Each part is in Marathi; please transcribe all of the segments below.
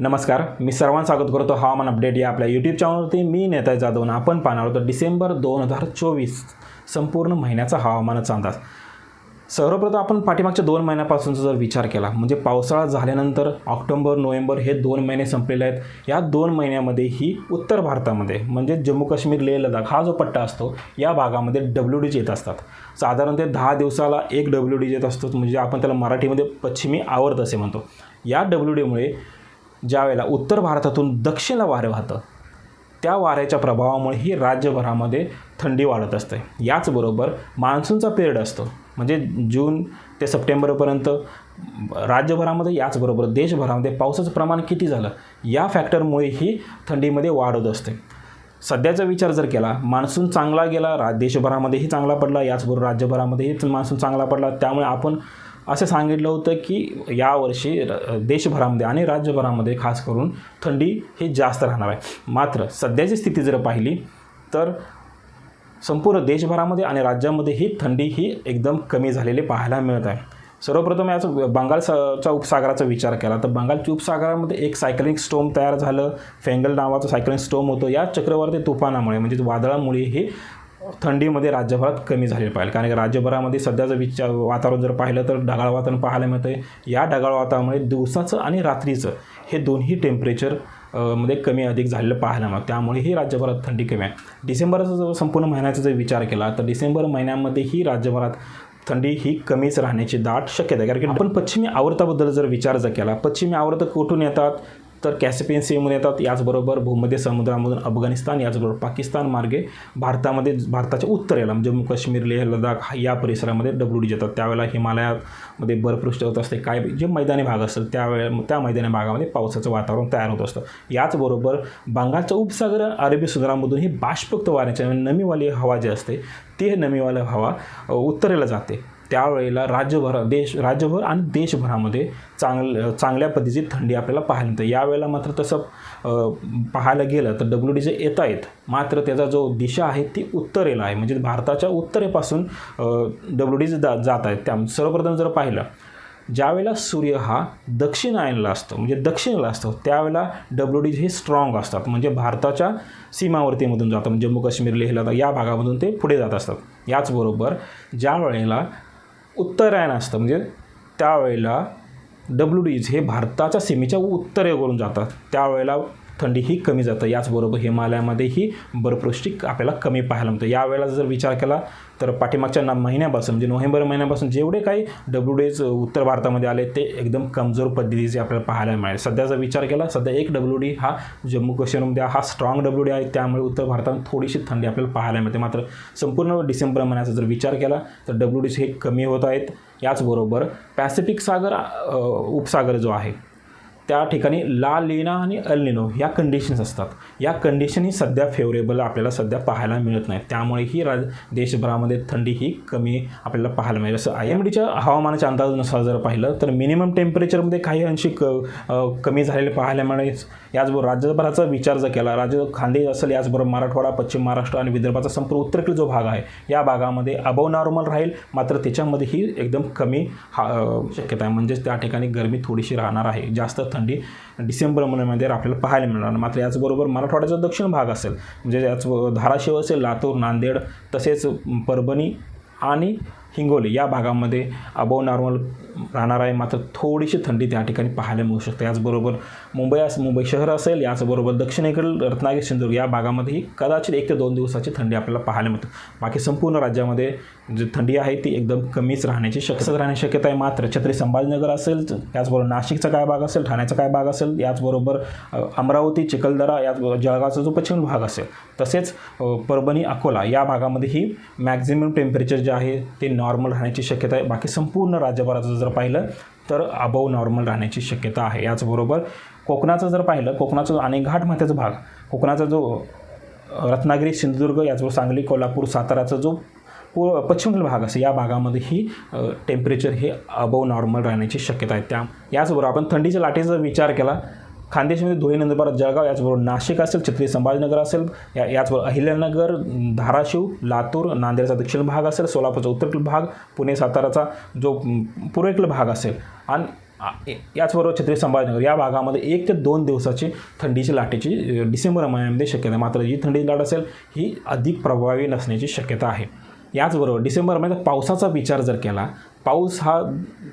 नमस्कार मी सर्वांना स्वागत करतो हवामान अपडेट या आपल्या यूट्यूब चॅनलवरती मी नेता जाधव आपण पाहणार होतो डिसेंबर दोन हजार चोवीस संपूर्ण महिन्याचा हवामानाचा अंदाज. सर्वप्रथम आपण पाठीमागच्या दोन महिन्यापासूनचा जर विचार केला म्हणजे पावसाळा झाल्यानंतर ऑक्टोबर नोव्हेंबर हे दोन महिने संपलेले आहेत. या दोन महिन्यामध्ये ही उत्तर भारतामध्ये म्हणजे जम्मू काश्मीर लेह लडाख हा जो पट्टा असतो या भागामध्ये डब्ल्यू डीज येत असतात. साधारण ते दहा दिवसाला एक डब्ल्यू डी येत असतो म्हणजे आपण त्याला मराठीमध्ये पश्चिमी आवर्त असे म्हणतो. या डब्ल्यू डीमुळे ज्या वेळेला उत्तर भारतातून दक्षिणला वारं वाहतं त्या वाऱ्याच्या प्रभावामुळे ही राज्यभरामध्ये थंडी वाढत असते. याचबरोबर मान्सूनचा पिरियड असतो. म्हणजे जून ते सप्टेंबरपर्यंत राज्यभरामध्ये याचबरोबर देशभरामध्ये पावसाचं प्रमाण किती झालं या फॅक्टरमुळे ही थंडीमध्ये वाढ होत असते. सध्याचा विचार जर केला मान्सून चांगला गेला रा देशभरामध्येही चांगला पडला याचबरोबर राज्यभरामध्येही मान्सून चांगला पडला त्यामुळे आपण असं सांगितलं होतं की यावर्षी र- देशभरामध्ये आणि राज्यभरामध्ये खास करून थंडी ही जास्त राहणार आहे. मात्र सध्याची स्थिती जर पाहिली तर संपूर्ण देशभरामध्ये आणि राज्यामध्ये ही थंडी ही एकदम कमी झालेली पाहायला मिळत आहे. सर्वप्रथम याचं बंगालचा उपसागराचा विचार केला तर बंगालच्या उपसागरामध्ये एक सायकलिंग स्टोम तयार झालं. फेंगल नावाचं सायकलिंग स्टोम होतं. या चक्रवर्ती तुफानामुळे म्हणजे वादळामुळे हे थंडीमध्ये राज्यभरात कमी झालेलं पाहिजे कारण की राज्यभरामध्ये सध्याचं विचार वातावरण जर पाहिलं तर ढगाळ वातावरण पाहायला मिळतं आहे या ढगाळ वातावरणामुळे दिवसाचं आणि रात्रीचं हे दोन्ही टेम्परेचरमध्ये कमी अधिक झालेलं पाहायला मिळतं. त्यामुळे ही राज्यभरात थंडी कमी आहे. डिसेंबरचा जर संपूर्ण महिन्याचा जर विचार केला तर डिसेंबर महिन्यामध्ये ही राज्यभरात थंडी ही कमीच राहण्याची दाट शक्यता आहे. कारण की आपण पश्चिमी आवर्ताबद्दल जर विचार जर केला पश्चिमी आवर्त कुठून येतात? तर कॅसिपियन सीमधून येतात याचबरोबर भूमध्य समुद्रामधून अफगाणिस्तान याचबरोबर पाकिस्तान मार्गे भारतामध्ये भारताच्या उत्तरेला म्हणजे जम्मू काश्मीर लेह लडाख हा- या परिसरामध्ये डब्ल्यू डी येतात. त्यावेळेला हिमालयामध्ये बर्फवृष्टी होत असते. काय जे मैदानी भाग असतात त्यावेळे त्या मैदानी भागामध्ये पावसाचं वातावरण तयार होत असतं. याचबरोबर बंगालचा उपसागर अरबी समुद्रामधून ही बाष्पक्त वाऱ्याच्या नमीवाली हवा जी असते ती नमीवाली हवा उत्तरेला जाते. त्यावेळेला राज्यभर देश राज्यभर आणि देशभरामध्ये चांगल चांगल्या पद्धतीची थंडी आपल्याला पाहायला मिळते. यावेळेला मात्र तसं पाहायला गेलं तर डब्ल्यू डी जे येत आहेत मात्र त्याचा जो दिशा आहे ती उत्तरेला आहे. म्हणजे भारताच्या उत्तरेपासून डब्ल्यू डी जा जात आहेत त्या सर्वप्रथम जर पाहिलं ज्यावेळेला सूर्य हा दक्षिणायनला असतो म्हणजे दक्षिणेला असतो त्यावेळेला डब्ल्यू डी हे स्ट्रॉंग असतात. म्हणजे भारताच्या सीमावर्तीमधून जातात. म्हणजे जम्मू काश्मीर लेहला या भागामधून ते पुढे जात असतात. याचबरोबर ज्या वेळेला उत्तरायण असतं. म्हणजे त्यावेळेला डब्ल्यू डीज हे भारताच्या सीमेच्या उत्तरेवरून जातात. त्यावेळेला थंडी ही कमी जातं. याचबरोबर हिमालयामध्येही बर्फवृष्टी आपल्याला कमी पाहायला मिळतं. यावेळेला जर विचार केला तर पाठीमागच्या ना महिन्यापासून म्हणजे नोव्हेंबर महिन्यापासून जेवढे काही डब्ल्यू डीज उत्तर भारतामध्ये आले ते एकदम कमजोर पद्धतीचे आपल्याला पाहायला मिळाले. सध्याचा विचार केला सध्या एक डब्ल्यू डी हा जम्मू काश्मीरमध्ये हा स्ट्रॉंग डब्ल्यू डी आहे. त्यामुळे उत्तर भारतात थोडीशी थंडी आपल्याला पाहायला मिळते. मात्र संपूर्ण डिसेंबर महिन्याचा जर विचार केला तर डब्ल्यू डीज हे कमी होत आहेत. याचबरोबर पॅसिफिक सागर उपसागर जो आहे त्या ठिकाणी ला लिना आणि अल निनो या कंडिशन्स असतात. या कंडिशन ही सध्या फेवरेबल आपल्याला सध्या पाहायला मिळत नाही त्यामुळे ही राज देशभरामध्ये थंडी ही कमी आपल्याला पाहायला मिळेल. जसं आय एम डीच्या हवामानाच्या अंदाजानुसार जर पाहिलं तर मिनिमम टेम्परेचरमध्ये काही अंशी क कमी झालेले पाहायला मिळेल. याचबरोबर राज्यभराचा विचार जर केला राज्य खांदे असेल याचबरोबर मराठवाडा पश्चिम महाराष्ट्र आणि विदर्भाचा संपूर्ण उत्तरेकडील जो भाग आहे या भागामध्ये अबव नॉर्मल राहील. मात्र त्याच्यामध्येही एकदम कमी हा शक्यता आहे. म्हणजेच त्या ठिकाणी गरमी थोडीशी राहणार आहे. जास्त थंडी डिसेंबर महिन्यामध्ये आपल्याला पाहायला मिळणार. मात्र याचबरोबर मराठवाड्याचा दक्षिण भाग असेल म्हणजे याच धाराशिव असेल लातूर नांदेड तसेच परभणी आणि हिंगोली या भागामध्ये अबव नॉर्मल राहणार आहे. मात्र थोडीशी थंडी त्या ठिकाणी पाहायला मिळू शकते. याचबरोबर मुंबई अस मुंबई शहर असेल याचबरोबर दक्षिणेकडील रत्नागिरी सिंधुदुर्ग या भागामध्येही कदाचित एक ते दोन दिवसाची थंडी आपल्याला पाहायला मिळते. बाकी संपूर्ण राज्यामध्ये जी थंडी आहे ती एकदम कमीच राहण्याची शक्यता राहण्याची शक्यता आहे. मात्र छत्री संभाजीनगर असेल याचबरोबर नाशिकचा काय भाग असेल ठाण्याचा काय भाग असेल याचबरोबर अमरावती चिखलदरा या जळगावचा जो पश्चिम भाग असेल तसेच परभणी अकोला या भागामध्येही मॅक्झिमम टेम्परेचर जे आहे ते नॉर्मल राहण्याची शक्यता आहे. बाकी संपूर्ण राज्यभराचं जर पाहिलं तर अबव नॉर्मल राहण्याची शक्यता आहे. याचबरोबर कोकणाचं जर पाहिलं कोकणाचा आणि घाटमाथ्याचा भाग कोकणाचा जो रत्नागिरी सिंधुदुर्ग याचबरोबर सांगली कोल्हापूर साताराचा जो पू पश्चिमेकडील भाग असेल या भागामध्येही टेम्परेचर हे अबव नॉर्मल राहण्याची शक्यता आहे. त्या याचबरोबर आपण थंडीच्या लाटेचा विचार केला खानदेशमध्ये धुळे नंदुरबार जळगाव याचबरोबर नाशिक असेल छत्री संभाजीनगर असेल या याचबरोबर अहिल्यानगर धाराशिव लातूर नांदेडचा दक्षिण भाग असेल सोलापूरचा उत्तरेकडील भाग पुणे साताराचा जो म, पूर्वेकडील भाग असेल. आणि याचबरोबर छत्री संभाजीनगर या भागामध्ये एक ते दोन दिवसाची थंडीची लाटेची डिसेंबर महिन्यामध्ये शक्यता मात्र जी थंडीची लाट असेल ही अधिक प्रभावी नसण्याची शक्यता आहे. याचबरोबर डिसेंबर महिन्यात पावसाचा विचार जर केला पाऊस हा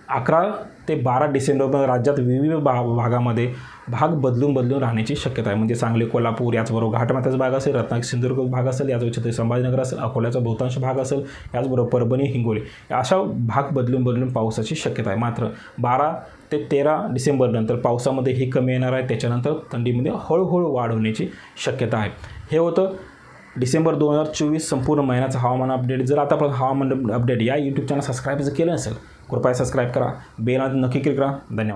अकरा ते बारा डिसेंबर राज्यात विविध भा भागामध्ये भाग बदलून बदलून राहण्याची शक्यता आहे. म्हणजे सांगली कोल्हापूर याचबरोबर घाटमाथ्याचा भाग असेल रत्नागिरी सिंधुदुर्ग भाग असेल याचबरोबर छत्रपती संभाजीनगर असेल अकोल्याचा बहुतांश भाग असेल याचबरोबर परभणी हिंगोली. अशा भाग बदलून बदलून पावसाची शक्यता आहे. मात्र बारा ते तेरा डिसेंबरनंतर पावसामध्ये ही कमी येणार आहे. त्याच्यानंतर थंडीमध्ये हळूहळू वाढ होण्याची शक्यता आहे. हे होतं डिसेंबर दोन हजार चोवीस संपूर्ण महिन्याचं हवामान अपडेट जर आता आपण हवामान अपडेट या यूट्यूब चॅनल सबस्क्राईब जर केलं नसेल कृपया सबस्क्राईब करा. बेल नक्की क्लिक करा. धन्यवाद.